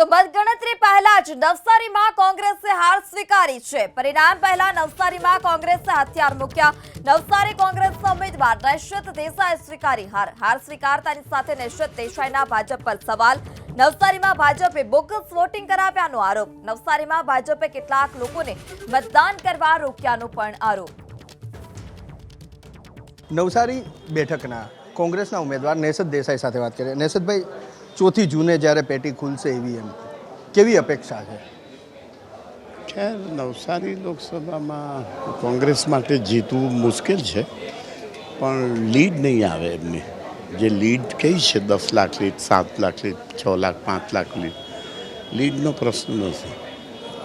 તો મતગણતરી પહેલા જ નવસારીમાં કોંગ્રેસે હાર સ્વીકારી છે. પરિણામ પહેલા નવસારીમાં કોંગ્રેસે હથિયાર મૂક્યા. નવસારી કોંગ્રેસના ઉમેદવાર નૈશત દેસાઈ સ્વીકારી હાર. હાર સ્વીકારતાની સાથે નૈશત દેસાઈના ભાજપ પર સવાલ. નવસારીમાં ભાજપે બોગસ વોટિંગ કરાવ્યાનો આરોપ. નવસારીમાં ભાજપે કેટલાક લોકોને મતદાન કરવા રોક્યાનો પણ આરોપ. નવસારી બેઠકના કોંગ્રેસના ઉમેદવાર નેસદ દેસાઈ સાથે વાત કરીએ. નેસદભાઈ ચોથી જૂને જ્યારે પેટી ખુલશે ઈવીએમ કેવી અપેક્ષા છે? ખેર નવસારી લોકસભામાં કોંગ્રેસ માટે જીતવું મુશ્કેલ છે પણ લીડ નહીં આવે એમની. જે લીડ કઈ છે દસ લાખ લીડ સાત લાખ લીડ છ લાખ પાંચ લાખ લીડ લીડનો પ્રશ્ન નથી.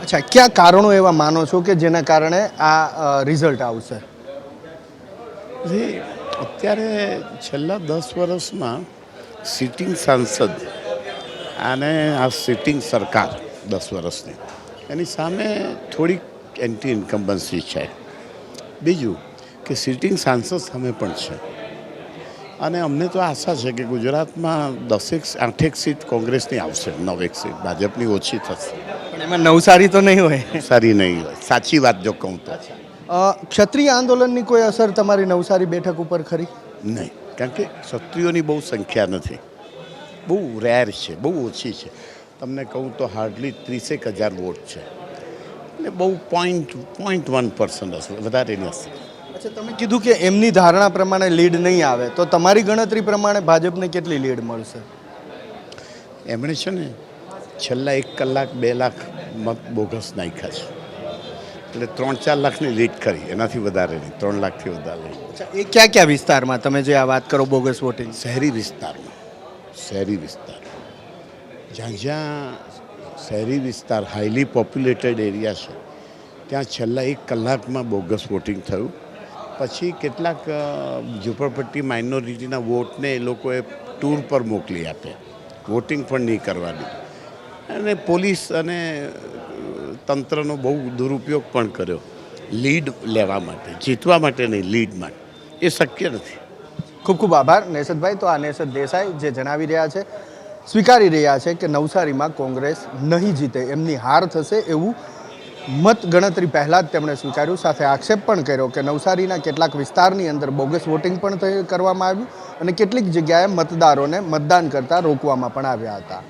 અચ્છા ક્યાં કારણો એવા માનો છો કે જેના કારણે આ રિઝલ્ટ આવશે? અત્યારે છેલ્લા દસ વર્ષમાં સિટિંગ સાંસદ અને આ સિટિંગ સરકાર દસ વર્ષની. એની સામે થોડીક એન્ટી ઇન્કમ્બન્સી છે. બીજું કે સિટિંગ સાંસદ સામે પણ છે. અને અમને તો આશા છે કે ગુજરાતમાં દસેક આઠેક સીટ કોંગ્રેસની આવશે નવેક સીટ. ભાજપની ઓછી થશે. પણ એમાં નવસારી તો નહીં હોય. સારી નહીં હોય. સાચી વાત જો કહું તો. ક્ષત્રિય આંદોલનની કોઈ અસર તમારી નવસારી બેઠક ઉપર ખરી? નહીં. કારણ કે ક્ષત્રિયોની બહુ સંખ્યા નથી. બહુ રેર છે બહુ ઓછી છે. તમને કહું તો હાર્ડલી ત્રીસેક હજાર વોટ છે. એટલે બહુ પોઈન્ટ પોઈન્ટ વન પર્સન્ટ હશે વધારેની હશે. અચ્છા તમે કીધું કે એમની ધારણા પ્રમાણે લીડ નહીં આવે. તો તમારી ગણતરી પ્રમાણે ભાજપને કેટલી લીડ મળશે? એમણે છે ને છેલ્લા એક કલાક બે લાખ મત બોગસ નાખ્યા છે. એટલે ત્રણ ચાર લાખની લીડ કરી એનાથી વધારે નહીં ત્રણ લાખથી વધારે નહીં. એ ક્યાં ક્યાં વિસ્તારમાં? તમે જે આ વાત કરો બોગસ વોટિંગ. શહેરી વિસ્તારમાં શહેરી વિસ્તાર. જ્યાં જ્યાં શહેરી વિસ્તાર હાઈલી પોપ્યુલેટેડ એરિયા છે ત્યાં છેલ્લા એક કલાકમાં બોગસ વોટિંગ થયું. પછી કેટલાક ઝૂંપડપટ્ટી માઇનોરિટીના વોટને એ લોકોએ ટૂર પર મોકલી આપ્યા વોટિંગ પણ નહીં કરવાની. અને પોલીસ અને તંત્રનો બહુ દુરુપયોગ પણ કર્યો. લીડ લેવા માટે, જીતવા માટે નહીં, લીડ માટે. એ શક્ય નથી. ખૂબ ખૂબ આભાર. નેસદભાઈ તો આ નેસદ દેસાઈ જે જણાવી રહ્યા છે, સ્વીકારી રહ્યા છે કે નવસારીમાં કોંગ્રેસ નહીં જીતે, એમની હાર થશે એવું મત ગણતરી પહેલાં જ તેમણે સ્વીકાર્યું. સાથે આક્ષેપ પણ કર્યો કે નવસારીના કેટલાક વિસ્તારની અંદર બોગસ વોટિંગ પણ કરવામાં આવ્યું અને કેટલીક જગ્યાએ મતદારોને મતદાન કરતાં રોકવામાં પણ આવ્યા હતા.